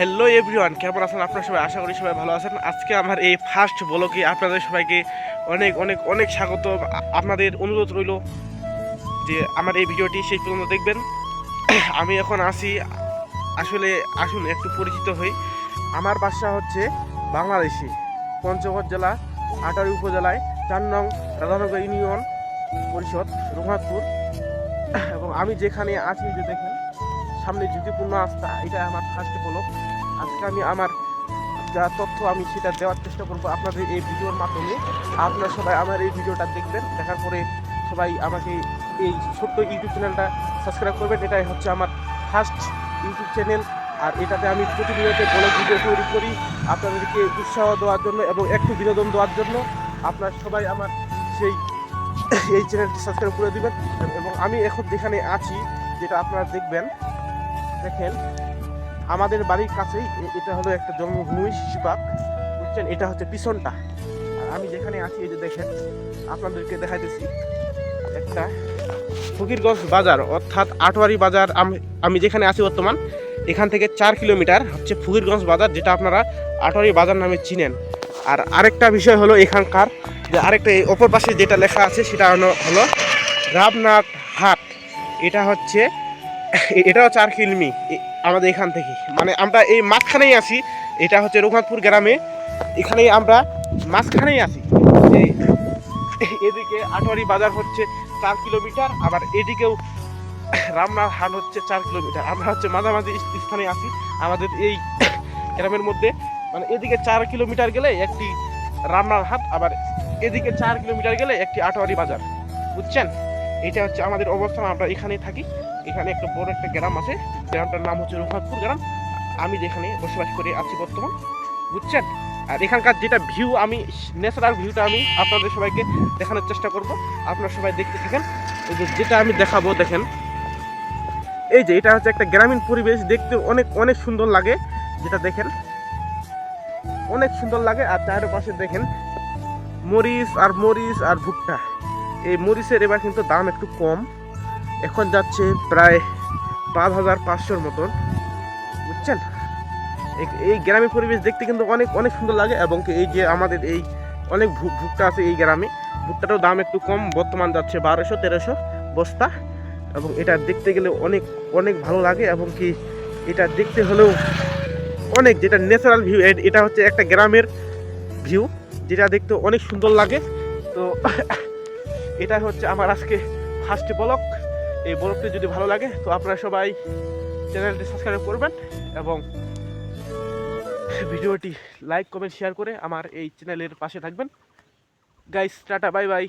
Hello everyone, কেমন আছেন? আপনার সবাই আশা করি সবাই ভালো আছেন। আজকে আমার এই ফার্স্ট ব্লগে আপনাদের সবাইকে অনেক অনেক অনেক স্বাগত। আপনাদের অনুরোধ রইল যে আমার এই ভিডিওটি শেষ পর্যন্ত দেখবেন। আমি এখন আসি আসলে আসুন, একটু পরিচিত হই। আমার বাসা হচ্ছে বাংলাদেশি, পঞ্চগড় জেলা, আটারি উপজেলায়, চার নং রাধানগর ইউনিয়ন পরিষদ, রঘুনাথপুর। এবং আমি যেখানে আছি যে দেখেন, সামনে ঝুঁকিপূর্ণ রাস্তা, এটা আমার ফার্স্ট ব্লগ আজকে আমি আমার যা তথ্য আমি সেটা দেওয়ার চেষ্টা করব আপনাদের এই ভিডিওর মাধ্যমে। আপনারা সবাই আমার এই ভিডিওটা দেখবেন, দেখার পরে সবাই আমাকে এই ছোট্ট ইউটিউব চ্যানেলটা সাবস্ক্রাইব করবেন। এটাই হচ্ছে আমার ফার্স্ট ইউটিউব চ্যানেল। আর এটাতে আমি প্রতিনিয়ত ব্লগ ভিডিও তৈরি করি আপনাদেরকে উৎসাহ দেওয়ার জন্য এবং একটু বিনোদন দেওয়ার জন্য। আপনারা সবাই আমার সেই এই চ্যানেলটি সাবস্ক্রাইব করে দেবেন। এবং আমি এখন যেখানে আছি, যেটা আপনারা দেখবেন, দেখেন আমাদের বাড়ির কাছেই এটা হলো একটা জন্মভূমি শিশুপাক বুঝছেন? এটা হচ্ছে পিছনটা। আমি যেখানে আছি, এই যে দেখেন, আপনাদেরকে দেখাইতেছি একটা ফকিরগঞ্জ বাজার, অর্থাৎ আটোয়ারি বাজার আম- আমি যেখানে আছি বর্তমান, এখান থেকে চার কিলোমিটার হচ্ছে ফকিরগঞ্জ বাজার, যেটা আপনারা আটোয়ারি বাজার নামে চিনেন। আর আরেকটা বিষয় হলো এখানকার, যে আরেকটা এই অপর পাশে যেটা লেখা আছে, সেটা হলো রামনাথ হাট। এটা হচ্ছে এটাও চার কিলমি। আমাদের এখান থেকে। মানে আমরা এই মাঝখানেই আছি, এটা হচ্ছে রঘুনাথপুর গ্রামে। এখানেই আমরা মাঝখানেই এই এদিকে আটোয়ারি বাজার হচ্ছে চার কিলোমিটার, আবার এদিকেও রামনাথ হাট হচ্ছে চার কিলোমিটার। আমরা হচ্ছে মাঝামাঝি স্থানে আছি, আমাদের এই গ্রামের মধ্যে। মানে এদিকে চার কিলোমিটার গেলে একটি রামনাথ হাট, আবার এদিকে চার কিলোমিটার গেলে একটি আটোয়ারি বাজার। বুঝছেন? এটা হচ্ছে আমাদের অবস্থান, আমরা এখানেই থাকি। এখানে একটা বড় একটা গ্রাম আছে, গ্রামটার নাম হচ্ছে রঘুনাথপুর গ্রাম। আমি যেখানে বসবাস করে আছি বর্তমান, বুঝছেন? আর এখানকার যেটা ভিউ আমি ন্যাচারাল ভিউটা আমি আপনাদের সবাইকে দেখানোর চেষ্টা করব। আপনারা সবাই দেখতে থাকেন। এই যে যেটা আমি দেখাবো, দেখেন। এই যে এটা হচ্ছে একটা গ্রামীণ পরিবেশ, দেখতে অনেক অনেক সুন্দর লাগে। যেটা দেখেন, অনেক সুন্দর লাগে। আর চারপাশে দেখেন, মরিচ আর মরিচ আর ভুট্টা। এই মরিচের এবার কিন্তু দাম একটু কম। এখন যাচ্ছে প্রায় পাঁচ হাজার পাঁচশোর মতন। বুঝছেন? এই- গ্রামের পরিবেশ দেখতে কিন্তু অনেক অনেক সুন্দর লাগে এবং এই যে আমাদের এই অনেক ভুট্টা আছে এই গ্রামে, ভুট্টাটাও দাম একটু কম। বর্তমান যাচ্ছে বারোশো, তেরোশো বস্তা এবং এটা দেখতে গেলে অনেক অনেক ভালো লাগে এবং কি এটা দেখতে হলেও অনেক যেটা ন্যাচারাল ভিউ এটা হচ্ছে একটা গ্রামের ভিউ যেটা দেখতে অনেক সুন্দর লাগে। তো এটা হচ্ছে আমার আজকে ফার্স্ট ব্লক এই ব্লগটি যদি ভালো লাগে, তো আপনারা সবাই চ্যানেলটি সাবস্ক্রাইব করবেন এবং ভিডিওটি লাইক কমেন্ট শেয়ার করে আমার এই চ্যানেলের পাশে থাকবেন। Guys tata bye bye